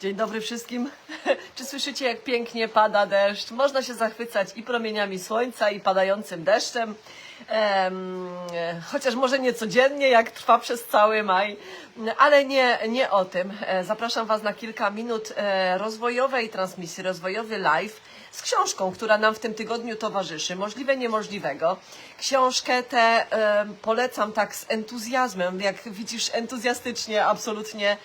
Dzień dobry wszystkim. Czy słyszycie, jak pięknie pada deszcz? Można się zachwycać i promieniami słońca, i padającym deszczem. Em, e, chociaż może nie codziennie, jak trwa przez cały maj, ale nie, nie o tym. E, Zapraszam Was na kilka minut e, rozwojowej transmisji, rozwojowy live z książką, która nam w tym tygodniu towarzyszy. Możliwe niemożliwego. Książkę tę polecam tak z entuzjazmem, jak widzisz, entuzjastycznie, absolutnie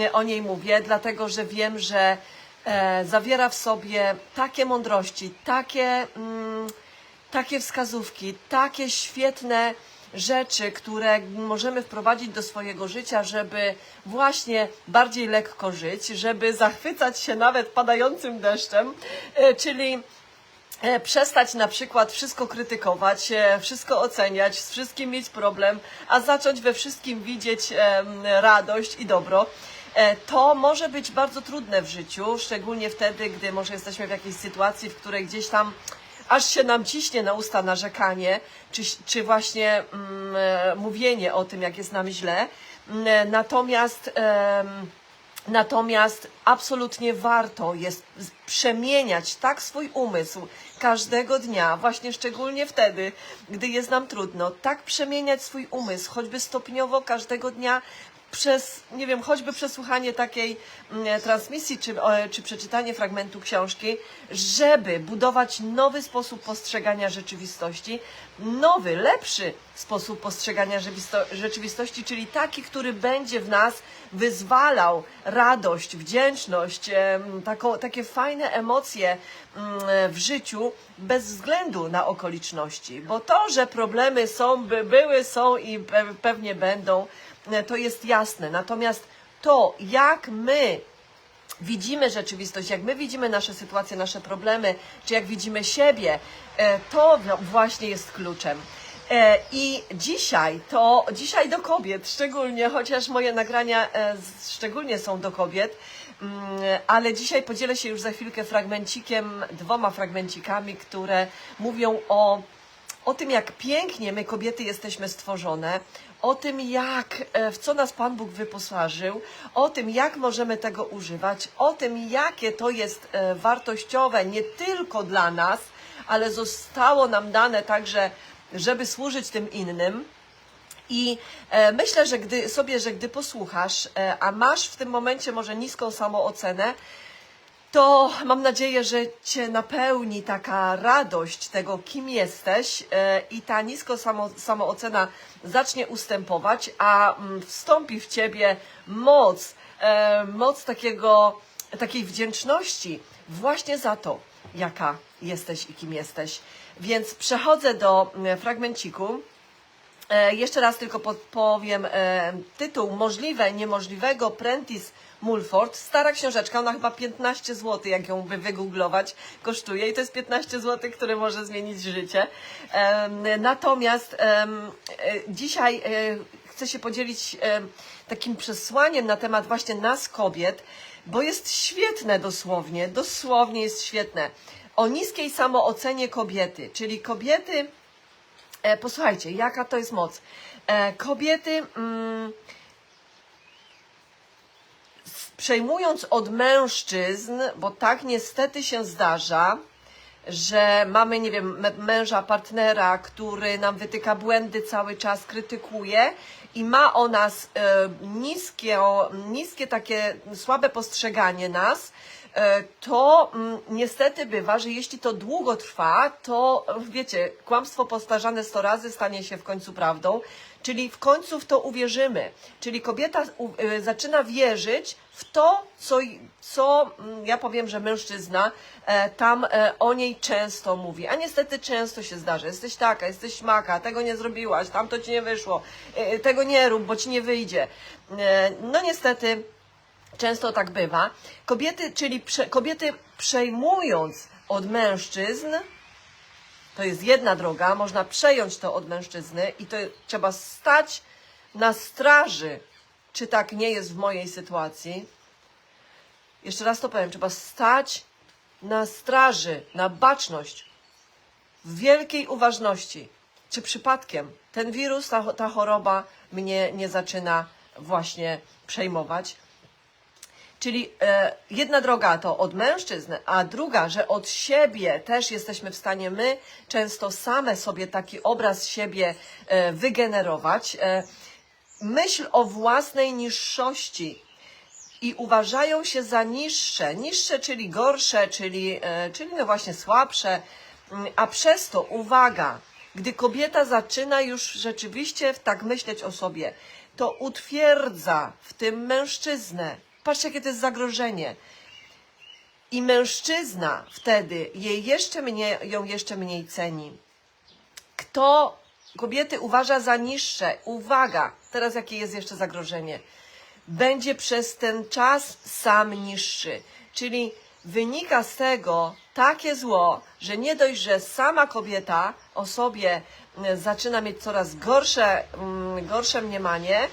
e, o niej mówię, dlatego że wiem, że e, zawiera w sobie takie mądrości, takie, mm, takie wskazówki, takie świetne rzeczy, które możemy wprowadzić do swojego życia, żeby właśnie bardziej lekko żyć, żeby zachwycać się nawet padającym deszczem, e, czyli e, przestać na przykład wszystko krytykować, e, wszystko oceniać, z wszystkim mieć problem, a zacząć we wszystkim widzieć radość i dobro. To może być bardzo trudne w życiu, szczególnie wtedy, gdy może jesteśmy w jakiejś sytuacji, w której gdzieś tam aż się nam ciśnie na usta narzekanie, czy, czy właśnie mm, e, mówienie o tym, jak jest nam źle. Mm, Natomiast em, Natomiast absolutnie warto jest przemieniać tak swój umysł każdego dnia, właśnie szczególnie wtedy, gdy jest nam trudno, tak przemieniać swój umysł, choćby stopniowo każdego dnia przez, nie wiem, choćby przesłuchanie takiej mm, transmisji, czy, czy przeczytanie fragmentu książki, żeby budować nowy sposób postrzegania rzeczywistości, nowy, lepszy sposób postrzegania rzeczywisto- rzeczywistości, czyli taki, który będzie w nas wyzwalał radość, wdzięczność, taką, takie fajne emocje mm, w życiu bez względu na okoliczności. Bo to, że problemy są, by, były, są i pe- pewnie będą, to jest jasne. Natomiast to, jak my widzimy rzeczywistość, jak my widzimy nasze sytuacje, nasze problemy, czy jak widzimy siebie, e, to właśnie jest kluczem. E, I dzisiaj to, dzisiaj do kobiet szczególnie, chociaż moje nagrania e, szczególnie są do kobiet, mm, ale dzisiaj podzielę się już za chwilkę fragmencikiem, dwoma fragmencikami, które mówią o o tym, jak pięknie my kobiety jesteśmy stworzone, o tym, jak, e, w co nas Pan Bóg wyposażył, o tym, jak możemy tego używać, o tym, jakie to jest e, wartościowe nie tylko dla nas, ale zostało nam dane także, żeby służyć tym innym. I e, myślę, że gdy sobie, że gdy posłuchasz, a masz w tym momencie może niską samoocenę, to mam nadzieję, że Cię napełni taka radość tego, kim jesteś e, i ta nisko samo, samoocena zacznie ustępować, a mm, wstąpi w Ciebie moc, e, moc takiego, takiej wdzięczności właśnie za to, jaka jesteś i kim jesteś. Więc przechodzę do mm, fragmenciku. E, jeszcze raz tylko podpowiem e, tytuł Możliwe, niemożliwego Prentice Mulford. Stara książeczka, ona chyba 15 zł, jak ją by wygooglować, kosztuje i to jest 15 zł, które może zmienić życie. Natomiast e, dzisiaj chcę się podzielić takim przesłaniem na temat właśnie nas kobiet, bo jest świetne dosłownie, dosłownie jest świetne. O niskiej samoocenie kobiety, czyli kobiety E, posłuchajcie, jaka to jest moc. E, kobiety, mm, przejmując od mężczyzn, bo tak niestety się zdarza, że mamy, nie wiem, męża, partnera, który nam wytyka błędy cały czas, krytykuje i ma o nas e, niskie, niskie takie słabe postrzeganie nas, to mm, niestety bywa, że jeśli to długo trwa, to e, wiecie, kłamstwo powtarzane 100 razy stanie się w końcu prawdą, czyli w końcu w to uwierzymy. Czyli kobieta y, zaczyna wierzyć w to, co, co mm, ja powiem, że mężczyzna e, tam e, o niej często mówi. A niestety często się zdarza. Jesteś taka, jesteś śmaka, tego nie zrobiłaś, tamto ci nie wyszło, e, tego nie rób, bo ci nie wyjdzie. E, no niestety często tak bywa. Kobiety, czyli prze, kobiety przejmując od mężczyzn, to jest jedna droga, można przejąć to od mężczyzny i to trzeba stać na straży, czy tak nie jest w mojej sytuacji. Jeszcze raz to powiem, trzeba stać na straży, na baczność, w wielkiej uważności, czy przypadkiem ten wirus, ta, ta choroba mnie nie zaczyna właśnie przejmować. Czyli e, jedna droga to od mężczyzn, a druga, że od siebie też jesteśmy w stanie my często same sobie taki obraz siebie e, wygenerować. E, myśl o własnej niższości i uważają się za niższe, niższe, czyli gorsze, czyli, e, czyli no właśnie słabsze, Mm, a przez to, uwaga, gdy kobieta zaczyna już rzeczywiście tak myśleć o sobie, to utwierdza w tym mężczyznę. Patrzcie, jakie to jest zagrożenie. I mężczyzna wtedy jej jeszcze mniej, ją jeszcze mniej ceni. Kto kobiety uważa za niższe, uwaga, teraz jakie jest jeszcze zagrożenie, będzie przez ten czas sam niższy. Czyli wynika z tego takie zło, że nie dość, że sama kobieta o sobie mm, zaczyna mieć coraz gorsze, mm, gorsze mniemanie,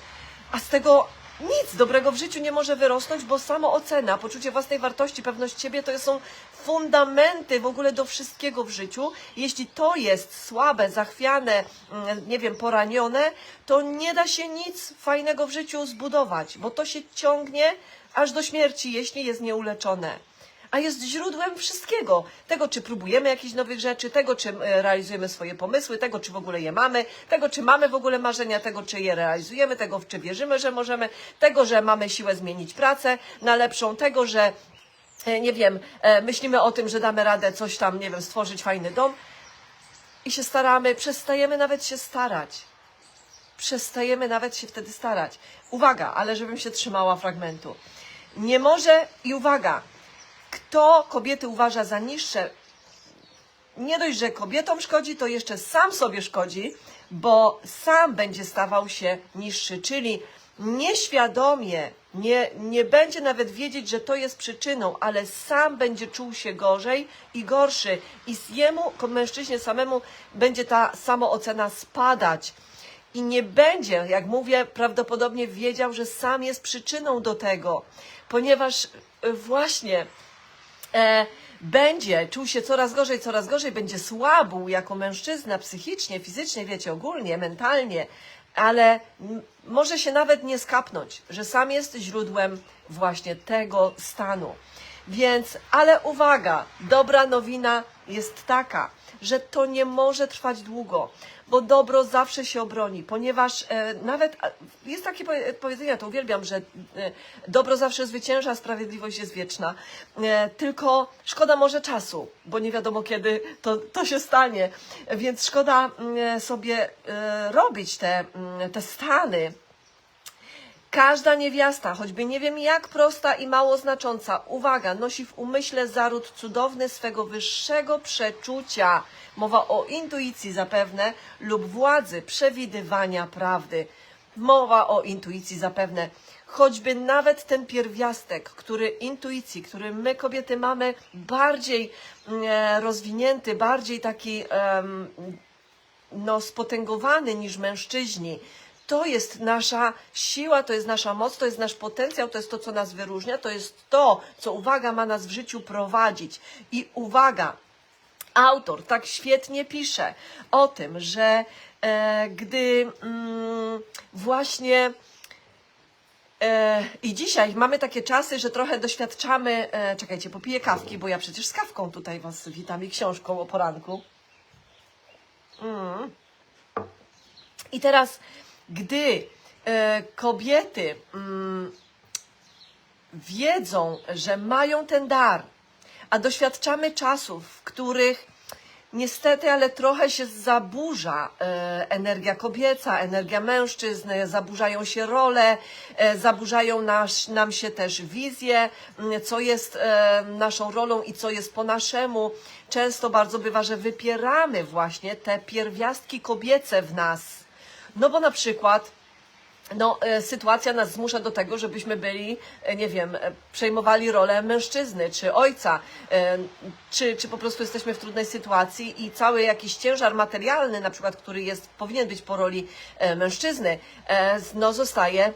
a z tego nic dobrego w życiu nie może wyrosnąć, bo samo ocena, poczucie własnej wartości, pewność siebie to są fundamenty w ogóle do wszystkiego w życiu. Jeśli to jest słabe, zachwiane, mm, nie wiem, poranione, to nie da się nic fajnego w życiu zbudować, bo to się ciągnie aż do śmierci, jeśli jest nieuleczone a jest źródłem wszystkiego. Tego, czy próbujemy jakichś nowych rzeczy, tego, czy e, realizujemy swoje pomysły, tego, czy w ogóle je mamy, tego, czy mamy w ogóle marzenia, tego, czy je realizujemy, tego, w czy wierzymy, że możemy, tego, że mamy siłę zmienić pracę na lepszą, tego, że e, nie wiem, e, myślimy o tym, że damy radę coś tam, nie wiem, stworzyć fajny dom i się staramy, przestajemy nawet się starać. Przestajemy nawet się wtedy starać. Uwaga, ale żebym się trzymała fragmentu. Nie może, i uwaga, kto kobiety uważa za niższe, nie dość, że kobietom szkodzi, to jeszcze sam sobie szkodzi, bo sam będzie stawał się niższy, czyli nieświadomie nie, nie będzie nawet wiedzieć, że to jest przyczyną, ale sam będzie czuł się gorzej i gorszy. I z jemu, mężczyźnie samemu, będzie ta samoocena spadać. I nie będzie, jak mówię, prawdopodobnie wiedział, że sam jest przyczyną do tego, ponieważ e, właśnie e, będzie czuł się coraz gorzej, coraz gorzej, będzie słabł jako mężczyzna psychicznie, fizycznie, wiecie, ogólnie, mentalnie, ale może się nawet nie skapnąć, że sam jest źródłem właśnie tego stanu. Więc, ale uwaga, dobra nowina jest taka, że to nie może trwać długo, bo dobro zawsze się obroni, ponieważ e, nawet jest takie powie- powiedzenie, to uwielbiam, że e, dobro zawsze zwycięża, sprawiedliwość jest wieczna. E, tylko szkoda może czasu, bo nie wiadomo kiedy to, to się stanie, więc szkoda mm, sobie e, robić te, mm, te stany, Każda niewiasta, choćby nie wiem jak prosta i mało znacząca, uwaga, nosi w umyśle zaród cudowny swego wyższego przeczucia. Mowa o intuicji zapewne lub władzy przewidywania prawdy. Mowa o intuicji zapewne. Choćby nawet ten pierwiastek, który intuicji, który my kobiety mamy bardziej e, rozwinięty, bardziej taki no, spotęgowany niż mężczyźni. To jest nasza siła, to jest nasza moc, to jest nasz potencjał, to jest to, co nas wyróżnia, to jest to, co uwaga ma nas w życiu prowadzić. I uwaga, autor tak świetnie pisze o tym, że e, gdy mm, właśnie E, I dzisiaj mamy takie czasy, że trochę doświadczamy. E, czekajcie, popiję kawki, bo ja przecież z kawką tutaj Was witam i książką o poranku. Mm. I teraz, gdy e, kobiety mm, wiedzą, że mają ten dar, a doświadczamy czasów, w których niestety, ale trochę się zaburza e, energia kobieca, energia mężczyzn, e, zaburzają się role, e, zaburzają nas, nam się też wizje, co jest e, naszą rolą i co jest po naszemu. Często bardzo bywa, że wypieramy właśnie te pierwiastki kobiece w nas. No bo na przykład no, e, sytuacja nas zmusza do tego, żebyśmy byli, e, nie wiem, e, przejmowali rolę mężczyzny czy ojca, czy, czy po prostu jesteśmy w trudnej sytuacji i cały jakiś ciężar materialny, na przykład, który jest, powinien być po roli mężczyzny, no, zostaje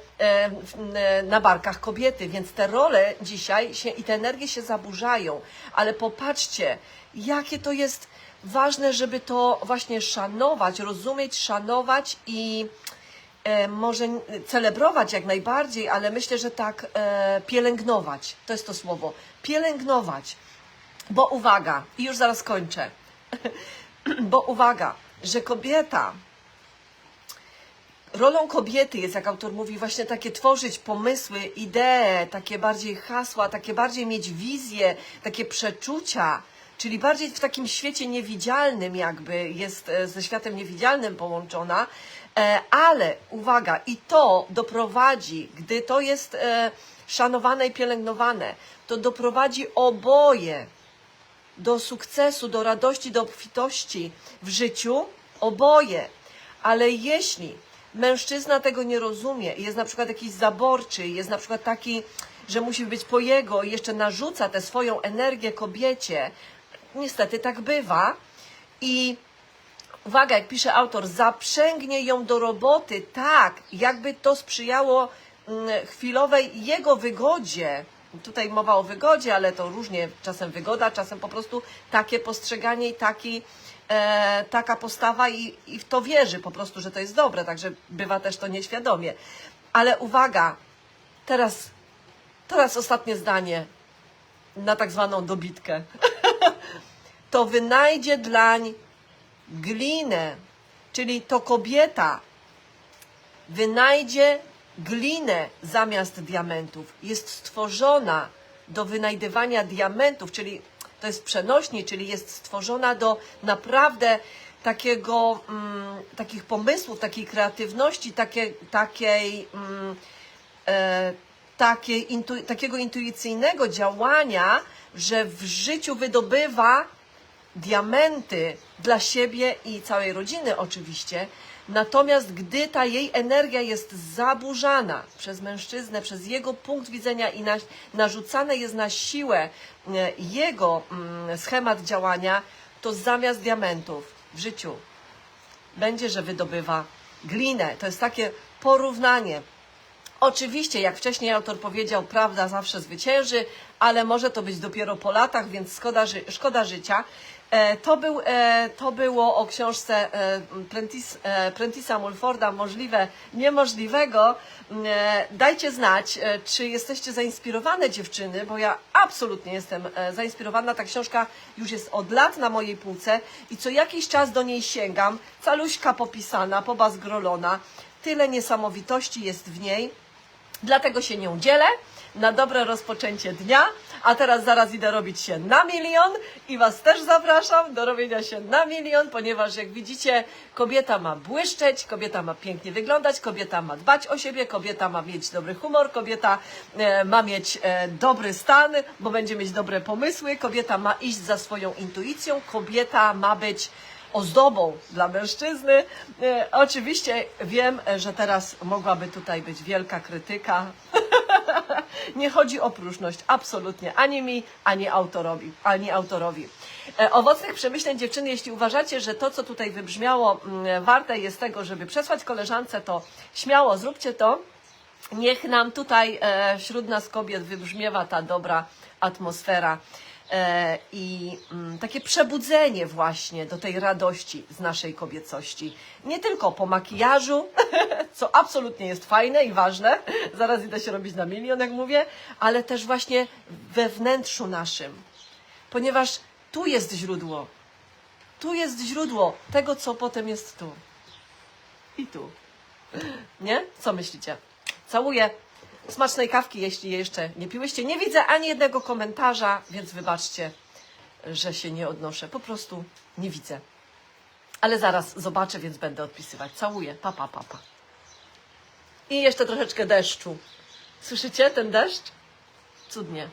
na barkach kobiety, więc te role dzisiaj się, i te energie się zaburzają, ale popatrzcie, jakie to jest ważne, żeby to właśnie szanować, rozumieć, szanować i e, może celebrować jak najbardziej, ale myślę, że tak e, pielęgnować. To jest to słowo. Pielęgnować. Bo uwaga, i już zaraz kończę. Bo uwaga, że kobieta rolą kobiety jest, jak autor mówi, właśnie takie tworzyć pomysły, idee, takie bardziej hasła, takie bardziej mieć wizje, takie przeczucia, czyli bardziej w takim świecie niewidzialnym jakby jest e, ze światem niewidzialnym połączona, e, ale uwaga, i to doprowadzi, gdy to jest e, szanowane i pielęgnowane, to doprowadzi oboje do sukcesu, do radości, do obfitości w życiu, oboje. Ale jeśli mężczyzna tego nie rozumie, jest na przykład jakiś zaborczy, jest na przykład taki, że musi być po jego i jeszcze narzuca tę swoją energię kobiecie, niestety tak bywa. I uwaga, jak pisze autor, zaprzęgnie ją do roboty tak, jakby to sprzyjało mm, chwilowej jego wygodzie. Tutaj mowa o wygodzie, ale to różnie, czasem wygoda, czasem po prostu takie postrzeganie i taki, e, taka postawa i, i w to wierzy po prostu, że to jest dobre, także bywa też to nieświadomie. Ale uwaga, teraz, teraz ostatnie zdanie na tak zwaną dobitkę. to wynajdzie dlań glinę, czyli to kobieta wynajdzie glinę zamiast diamentów. Jest stworzona do wynajdywania diamentów, czyli to jest przenośni, czyli jest stworzona do naprawdę takiego, mm, takich pomysłów, takiej kreatywności, takie, takiej, mm, e, intu, takiego intuicyjnego działania, że w życiu wydobywa diamenty dla siebie i całej rodziny oczywiście. Natomiast gdy ta jej energia jest zaburzana przez mężczyznę, przez jego punkt widzenia i na, narzucane jest na siłę e, jego mm, schemat działania, to zamiast diamentów w życiu będzie, że wydobywa glinę. To jest takie porównanie. Oczywiście, jak wcześniej autor powiedział, prawda zawsze zwycięży, ale może to być dopiero po latach, więc szkoda, ży szkoda życia. E, to, był, e, to było o książce e, Prentis, e, Prentisa Mulforda Możliwe Niemożliwego. E, dajcie znać, e, czy jesteście zainspirowane dziewczyny, bo ja absolutnie jestem e, zainspirowana. Ta książka już jest od lat na mojej półce i co jakiś czas do niej sięgam. Caluśka popisana, pobazgrolona. Tyle niesamowitości jest w niej. Dlatego się nią dzielę na dobre rozpoczęcie dnia. A teraz zaraz idę robić się na milion i Was też zapraszam do robienia się na milion, ponieważ jak widzicie, kobieta ma błyszczeć, kobieta ma pięknie wyglądać, kobieta ma dbać o siebie, kobieta ma mieć dobry humor, kobieta e, ma mieć e, dobry stan, bo będzie mieć dobre pomysły, kobieta ma iść za swoją intuicją, kobieta ma być ozdobą dla mężczyzny. E, oczywiście wiem, że teraz mogłaby tutaj być wielka krytyka. Nie chodzi o próżność, absolutnie, ani mi, ani autorowi. Ani autorowi. E, owocnych przemyśleń dziewczyny, jeśli uważacie, że to, co tutaj wybrzmiało, mm, warte jest tego, żeby przesłać koleżance, to śmiało zróbcie to. Niech nam tutaj e, wśród nas kobiet wybrzmiewa ta dobra atmosfera i mm, takie przebudzenie właśnie do tej radości z naszej kobiecości. Nie tylko po makijażu, co absolutnie jest fajne i ważne, zaraz idę się robić na milion, jak mówię, ale też właśnie we wnętrzu naszym, ponieważ tu jest źródło. Tu jest źródło tego, co potem jest tu. I tu. Nie? Co myślicie? Całuję. Smacznej kawki, jeśli jeszcze nie piłyście. Nie widzę ani jednego komentarza, więc wybaczcie, że się nie odnoszę. Po prostu nie widzę. Ale zaraz zobaczę, więc będę odpisywać. Całuję. Pa, pa, pa, pa. I jeszcze troszeczkę deszczu. Słyszycie ten deszcz? Cudnie.